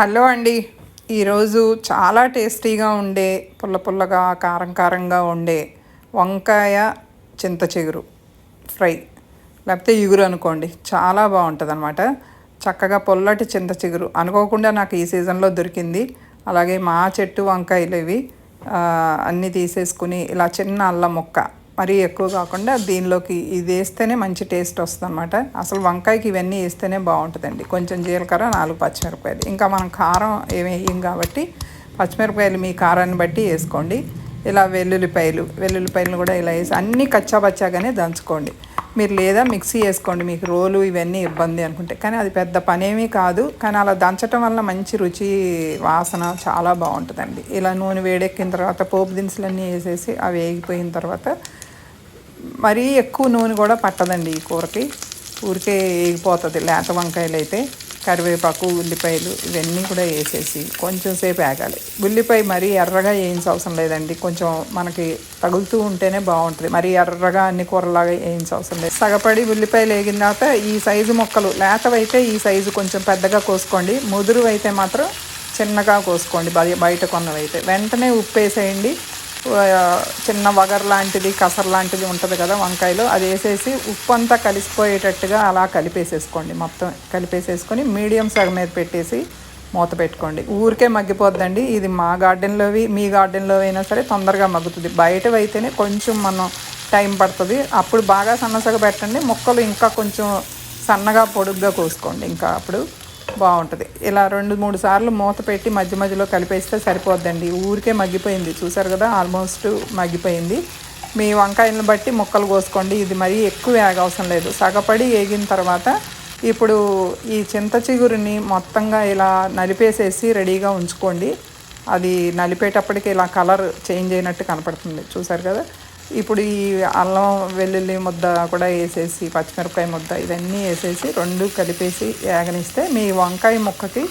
Hello అండి. ఈరోజు చాలా టేస్టీగా ఉండే పుల్ల పుల్లగా కారం కారంగా ఉండే వంకాయ చింత చిగురు ఫ్రై. లేకపోతే ఇగురు అనుకోండి. చాలా బాగుంటుంది అనమాట చక్కగా పొల్లటి చింత చిగురు. అనుకోకుండా నాకు ఈ సీజన్లో దొరికింది. అలాగే మా చెట్టు వంకాయలు ఇవి. అన్నీ తీసేసుకుని ఇలా చిన్న అల్లం ముక్క మరీ ఎక్కువ కాకుండా దీనిలోకి ఇది వేస్తేనే మంచి టేస్ట్ వస్తుంది అనమాట అసలు వంకాయకి ఇవన్నీ వేస్తేనే బాగుంటుందండి. కొంచెం జీలకర్ర నాలుగు పచ్చిమిరపకాయలు. ఇంకా మనం కారం ఏమి వేయం కాబట్టి పచ్చిమిరపకాయలు మీ కారాన్ని బట్టి వేసుకోండి. ఇలా వెల్లుల్లిపాయలు వెల్లుల్లిపాయలు కూడా ఇలా వేసి అన్నీ కచ్చాబచ్చాగానే దంచుకోండి. మీరు లేదా మిక్సీ వేసుకోండి. మీకు రోలు ఇవన్నీ ఇబ్బంది అనుకుంటే. కానీ అది పెద్ద పనేమీ కాదు. కానీ అలా దంచటం వల్ల మంచి రుచి వాసన చాలా బాగుంటుందండి. ఇలా నూనె వేడెక్కిన తర్వాత పోపు దినుసులన్నీ వేసేసి అవి వేగిపోయిన తర్వాత మరీ ఎక్కువ నూనె కూడా పట్టదండి ఈ కూరకి. ఊరికే వేగిపోతుంది లేత వంకాయలు అయితే కరివేపాకు ఉల్లిపాయలు ఇవన్నీ కూడా వేసేసి కొంచెం సేపు వేగాలి ఉల్లిపాయ మరీ ఎర్రగా వేయించవసరం అవసరం లేదండి. కొంచెం మనకి తగులుతూ ఉంటేనే బాగుంటుంది. మరీ ఎర్రగా అన్ని కూరలాగా వేయించవసరం అవసరం లేదు. సగపడి ఉల్లిపాయలు వేగిన తర్వాత ఈ సైజు మొక్కలు లేతవైతే ఈ సైజు కొంచెం పెద్దగా కోసుకోండి. ముదురు అయితే మాత్రం చిన్నగా కోసుకోండి. బయట కొన్నవైతే. వెంటనే ఉప్పు వేసేయండి చిన్న వగర్ లాంటిది కసర్ లాంటిది ఉంటుంది కదా వంకాయలు. అది వేసేసి ఉప్పు అంతా కలిసిపోయేటట్టుగా అలా కలిపేసేసుకోండి. మొత్తం కలిపేసేసుకొని మీడియం సగం మీద పెట్టేసి మూత పెట్టుకోండి. ఊరికే మగ్గిపోద్దండి. ఇది మా గార్డెన్లోవి మీ గార్డెన్లో అయినా సరే తొందరగా మగ్గుతుంది. బయటవి అయితేనే కొంచెం మనం టైం పడుతుంది. అప్పుడు బాగా సన్నసగా పెట్టండి. మొక్కలు ఇంకా కొంచెం సన్నగా పొడుగ్గా కోసుకోండి. ఇంకా అప్పుడు బాగుంటుంది. ఇలా రెండు మూడు సార్లు మూత పెట్టి మధ్య మధ్యలో కలిపేస్తే సరిపోద్దండి. ఊరికే మగ్గిపోయింది. చూసారు కదా? ఆల్మోస్ట్ మగ్గిపోయింది. మీ వంకాయలను బట్టి ముక్కలు కోసుకోండి. ఇది మరీ ఎక్కువ వేగవసరం లేదు. సగపడి వేగిన తర్వాత ఇప్పుడు ఈ చింత చిగురిని మొత్తంగా ఇలా నలిపేసేసి రెడీగా ఉంచుకోండి. అది నలిపేటప్పటికి ఇలా కలర్ చేంజ్ అయినట్టు కనపడుతుంది. చూసారు కదా? ఇప్పుడు ఈ అల్లం వెల్లుల్లి ముద్ద కూడా వేసేసి పచ్చిమిరపకాయ ముద్ద ఇవన్నీ వేసేసి రెండు కలిపేసి వేగనిస్తే మీ వంకాయ ముక్కకి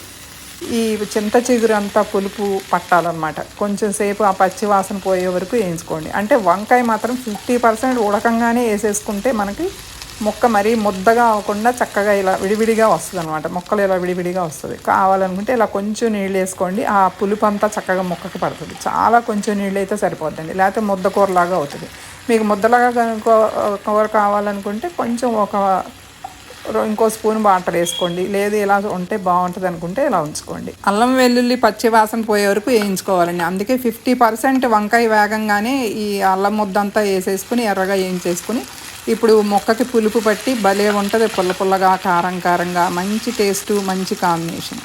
ఈ చింత చిగురు అంతా పులుపు పట్టాలన్నమాట. కొంచెం సేపు ఆ పచ్చి వాసన పోయే వరకు వేయించుకోండి. అంటే వంకాయ మాత్రం ఫిఫ్టీ పర్సెంట్ ఉడకంగానే వేసేసుకుంటే మనకి మొక్క మరీ ముద్దగా అవ్వకుండా చక్కగా ఇలా విడివిడిగా వస్తుంది అనమాట మొక్కలు ఇలా విడివిడిగా వస్తుంది. కావాలనుకుంటే ఇలా కొంచెం నీళ్ళు వేసుకోండి. ఆ పులుపు అంతా చక్కగా మొక్కకి పడుతుంది. చాలా కొంచెం నీళ్ళు అయితే సరిపోద్దండి. లేకపోతే ముద్ద కూరలాగా అవుతుంది. మీకు ముద్దలాగా కూర కావాలనుకుంటే కొంచెం ఒక ఇంకో స్పూన్ వాటర్ వేసుకోండి. లేదు ఇలా ఉంటే బాగుంటుంది అనుకుంటే ఇలా ఉంచుకోండి. అల్లం వెల్లుల్లి పచ్చి వాసన పోయే వరకు వేయించుకోవాలండి. అందుకే ఫిఫ్టీ పర్సెంట్ వంకాయ వేగంగానే ఈ అల్లం ముద్దంతా వేసేసుకుని ఎర్రగా వేయించేసుకుని ఇప్పుడు మొక్కకి పులుపు పట్టి భలే ఉంటుంది పుల్ల పుల్లగా కారం కారంగా మంచి టేస్టు మంచి కాంబినేషన్